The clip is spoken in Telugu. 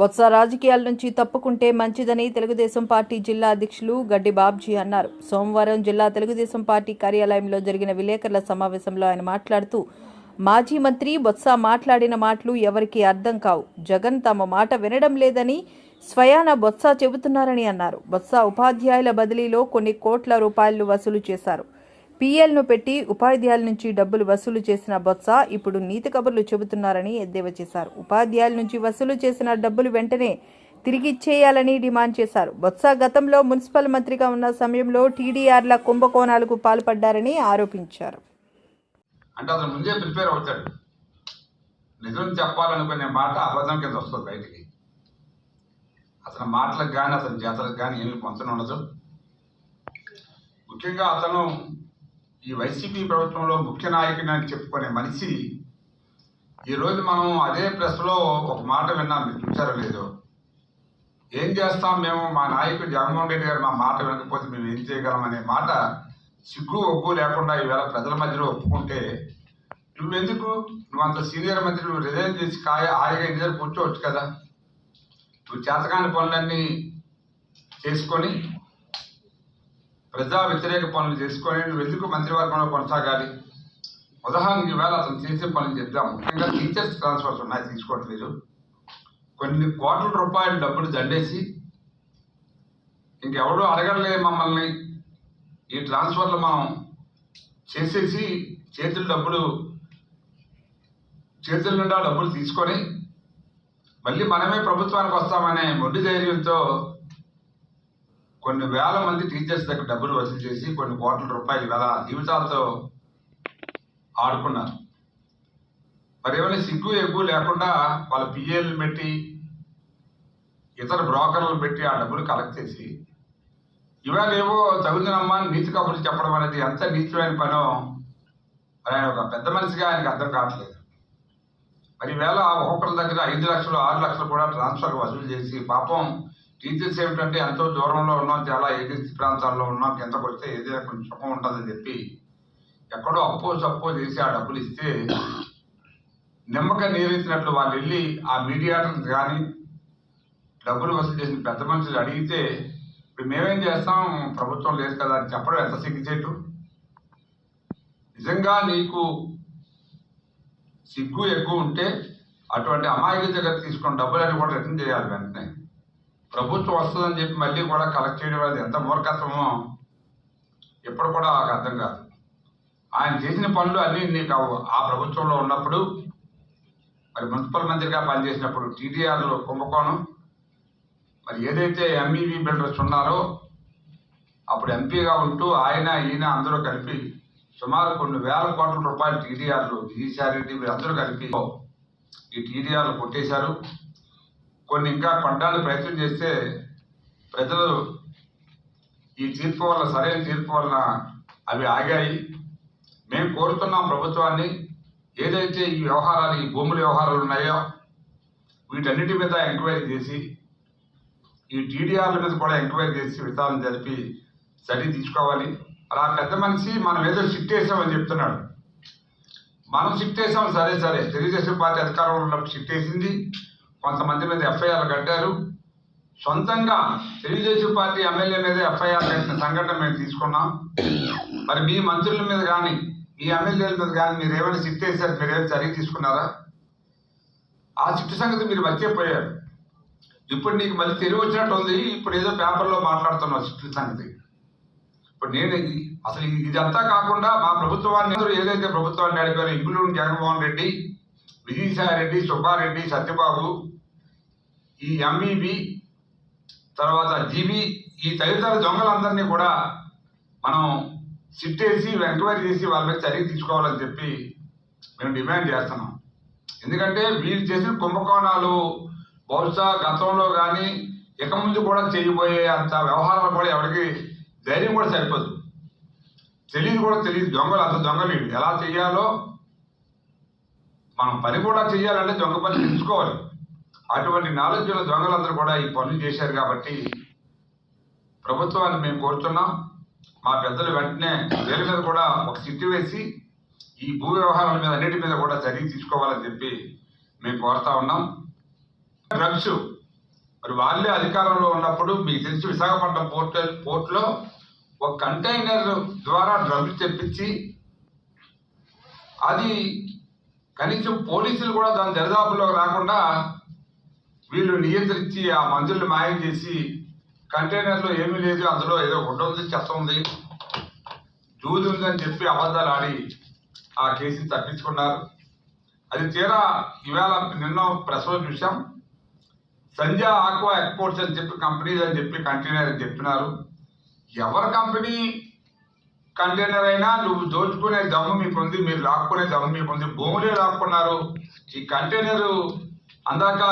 బొత్స రాజకీయాల నుంచి తప్పుకుంటే మంచిదని తెలుగుదేశం పార్టీ జిల్లా అధ్యక్షులు గడ్డి బాబ్జీ అన్నారు. సోమవారం జిల్లా తెలుగుదేశం పార్టీ కార్యాలయంలో జరిగిన విలేకరుల సమావేశంలో ఆయన మాట్లాడుతూ మాజీ మంత్రి బొత్స మాట్లాడిన మాటలు ఎవరికీ అర్థం కావు. జగన్ తమ మాట వినడం లేదని స్వయాన బొత్స చెబుతున్నారని అన్నారు. బొత్స ఉపాధ్యాయుల బదిలీలో కొన్ని కోట్ల రూపాయలు వసూలు చేశారు. పీఎల్ను పెట్టి ఉపాధ్యాయుల నుంచి డబ్బులు వసూలు చేసిన బొత్స ఇప్పుడు నీతి కబుర్లు చెబుతున్నారని ఎద్దేవా చేశారు. ఉపాధ్యాయుల నుంచి వసూలు చేసిన డబ్బులు వెంటనే తిరిగి ఇచ్చేయాలని డిమాండ్ చేశారు. బొత్స గతంలో మున్సిపల్ మంత్రిగా ఉన్న సమయంలో టీడీఆర్ల కుంభకోణాలకు పాల్పడ్డారని ఆరోపించారు. అంటే అతను ముందే ప్రిపేర్ అవుతాడు. నిజం చెప్పాలనుకునే మాట అబద్ధం కింద వస్తుంది బయటికి. అతని మాటలకు కానీ అతని చేతలకు కానీ ఏమి పొంతన ఉండదు. ముఖ్యంగా అతను ఈ వైసీపీ ప్రభుత్వంలో ముఖ్య నాయకుని అని చెప్పుకునే మనిషి ఈరోజు మనం అదే ప్రెస్లో ఒక మాట విన్నాం మీరు చూసారో లేదో. ఏం చేస్తాం మేము? మా నాయకుడు జగన్మోహన్ రెడ్డి గారు మా మాట వినకపోతే మేము ఏం చేయగలం అనే మాట సిగ్గు ఒగ్గు లేకుండా ఈవేళ ప్రజల మధ్యలో ఒప్పుకుంటే నువ్వెందుకు? నువ్వు అంత సీనియర్ మంత్రి నువ్వు రిజైన్ చేసి కాయ హాయిగా ఇంటి కూర్చోవచ్చు కదా. నువ్వు చేతకాని పనులన్నీ చేసుకొని ప్రజా వ్యతిరేక పనులు చేసుకొని నువ్వు ఎందుకు మంత్రివర్గంలో కొనసాగాలి? ఉదాహరణకి ఈవేళ అతను చేసే పనులు చెప్దాం ముఖ్యంగా టీచర్స్ ట్రాన్స్ఫర్స్ ఉన్నాయి తీసుకోవటం లేదు కొన్ని కోట్ల రూపాయల డబ్బులు దండేసి ఇంకెవడూ అడగలే మమ్మల్ని. ఈ ట్రాన్స్ఫర్లు మనం చేసేసి చేతుల డబ్బులు చేతుల నిండా డబ్బులు తీసుకొని మళ్ళీ మనమే ప్రభుత్వానికి వస్తామనే మొండి ధైర్యంతో కొన్ని వేల మంది టీచర్స్ దగ్గర డబ్బులు వసూలు చేసి కొన్ని కోట్ల రూపాయలు వేల జీవితాలతో ఆడుకున్నారు. మరి ఏమైనా సిగ్గు ఎగ్గు లేకుండా వాళ్ళ పిఏలు పెట్టి ఇతర బ్రోకర్లను పెట్టి ఆ డబ్బులు కలెక్ట్ చేసి ఇవాళ ఏవో తగుదనమ్మా నీతి కబుర్లు చెప్పడం అనేది ఎంత నీచమైన పనో మరి ఆయన ఒక పెద్ద మనిషిగా ఆయనకు అర్థం కావట్లేదు. మరి వేళ ఒక్కొక్కరి దగ్గర ఐదు లక్షలు ఆరు లక్షలు కూడా ట్రాన్స్ఫర్ వసూలు చేసి పాపం టీచర్స్ ఏమిటంటే ఎంతో దూరంలో ఉన్నాం చాలా ఏజెన్సీ ప్రాంతాల్లో ఉన్నాం కిందకు వస్తే ఏదైనా కొంచెం సుఖం ఉంటుందని చెప్పి ఎక్కడో అప్పో సప్పో చేసి ఆ డబ్బులు ఇస్తే నిమ్మక నీరెత్తినట్లు వాళ్ళు వెళ్ళి ఆ మీడియాటర్స్ కానీ డబ్బులు వసూలు చేసిన పెద్ద మనుషులు అడిగితే ఇప్పుడు మేమేం చేస్తాం ప్రభుత్వం లేదు కదా అని చెప్పడం ఎంత సిగ్గుచేటు? నిజంగా నీకు సిగ్గు ఎక్కువ ఉంటే అటువంటి అమాయక దగ్గర తీసుకున్న డబ్బులన్నీ కూడా రిటర్న్ చేయాలి వెంటనే. ప్రభుత్వం వస్తుందని చెప్పి మళ్ళీ కూడా కలెక్ట్ చేయడం అనేది ఎంత మూర్ఖత్వమో ఎప్పుడు కూడా నాకు అర్థం కాదు. ఆయన చేసిన పనులు అన్నీ నీకు ఆ ప్రభుత్వంలో ఉన్నప్పుడు మరి మున్సిపల్ మంత్రిగా పనిచేసినప్పుడు టీడీఆర్లో కుంభకోణం మరి ఏదైతే ఎంఈవి బిల్డర్స్ ఉన్నారో అప్పుడు ఎంపీగా ఉంటూ ఆయన ఈయన అందరూ కలిపి సుమారు కొన్ని వేల కోట్ల రూపాయలు టీడీఆర్లు విజయసాయిరెడ్డి వీరందరూ కలిపి ఈ టీడీఆర్లు కొట్టేశారు. కొన్ని ఇంకా కొట్టడానికి ప్రయత్నం చేస్తే ప్రజలు ఈ తీర్పు వల్ల సరైన తీర్పు వలన అవి ఆగాయి. మేము కోరుతున్నాం ప్రభుత్వాన్ని ఏదైతే ఈ వ్యవహారాలు ఈ భూముల వ్యవహారాలు ఉన్నాయో వీటన్నిటి మీద ఎంక్వైరీ చేసి ఈ టీడీఆర్ల మీద కూడా ఎంక్వైరీ చేసి విచారణ జరిపి చర్య తీసుకోవాలి. అలా పెద్ద మనిషి మనం ఏదో షిఫ్ట్ వేసామని చెప్తున్నాడు. మనం షిఫ్ట్ వేసాం సరే సరే. తెలుగుదేశం పార్టీ అధికారంలో ఉన్నప్పుడు షిఫ్ట్ వేసింది. కొంతమంది మీద ఎఫ్ఐఆర్ కట్టారు. సొంతంగా తెలుగుదేశం పార్టీ ఎమ్మెల్యే మీద ఎఫ్ఐఆర్ కట్టిన సంఘటన మేము తీసుకున్నాం. మరి మీ మంత్రుల మీద కానీ మీ ఎమ్మెల్యేల మీద కానీ మీరు ఏమైనా షిఫ్ట్ వేశారు మీరు ఏమైనా చర్య తీసుకున్నారా? ఆ చిట్టు సంగతి మీరు మర్చిపోయారు ఇప్పుడు నీకు మళ్ళీ తెలివి వచ్చినట్టు ఉంది ఇప్పుడు ఏదో పేపర్లో మాట్లాడుతున్నావు చిట్టు సంగతి. ఇప్పుడు నేను అసలు ఇది- ఇదంతా కాకుండా మా ప్రభుత్వాన్ని ఏదైతే ప్రభుత్వాన్ని నడిపారో ఇంగులూరు జగన్మోహన్ రెడ్డి విజయసాయి రెడ్డి సుబ్బారెడ్డి సత్యబాబు ఈ ఎంఈబి తర్వాత జీబీ ఈ తదితర దొంగలందరినీ కూడా మనం సిట్టేసి ఎంక్వైరీ చేసి వాళ్ళపై చర్య తీసుకోవాలని చెప్పి మేము డిమాండ్ చేస్తున్నాం. ఎందుకంటే వీళ్ళు చేసిన కుంభకోణాలు బహుశా గతంలో కానీ ఇక ముందు కూడా చేయబోయే అంత వ్యవహారాలు కూడా ఎవరికి ధైర్యం కూడా సరిపోదు. తెలియదు కూడా తెలియదు దొంగలు అంత దొంగలు ఎలా చేయాలో మనం పని కూడా చేయాలంటే దొంగ పని తెలుసుకోవాలి. అటువంటి నాలెడ్జ్ల దొంగలందరూ కూడా ఈ పనులు చేశారు కాబట్టి ప్రభుత్వాన్ని మేము కోరుతున్నాం. మా పెద్దలు వెంటనే వేల మీద కూడా ఒక సిట్టు వేసి ఈ భూ వ్యవహారాల మీద అన్నిటి మీద కూడా చర్య తీసుకోవాలని చెప్పి మేము కోరుతా ఉన్నాం. డ్రగ్స్ మరి వాళ్ళే అధికారంలో ఉన్నప్పుడు మీకు తెలిసి విశాఖపట్నం పోర్ట్ పోర్ట్లో ఒక కంటైనర్ ద్వారా డ్రగ్స్ తెప్పించి అది కనీసం పోలీసులు కూడా దాని దరిదాపులో రాకుండా వీళ్ళు నియంత్రించి ఆ మందులు మాయం చేసి కంటైనర్లో ఏమీ లేదు అందులో ఏదో గుడ్డ ఉంది చెత్త ఉంది దూది ఉందని చెప్పి అబద్ధాలు ఆడి ఆ కేసుని తప్పించుకున్నారు. అది తీరా ఇవాళ నిన్న ప్రసవ చూసాం సంధ్య ఆక్వా ఎక్స్పోర్ట్స్ అని చెప్పి కంపెనీస్ అని చెప్పి కంటైనర్ అని చెప్పినారు ఎవరి కంపెనీ కంటైనర్ అయినా నువ్వు దోచుకునే దమ్ము మీకు ఉంది మీరు లాక్కునే దమ్ము మీకు ఉంది భూములే లాక్కున్నారు. ఈ కంటైనర్ అందాక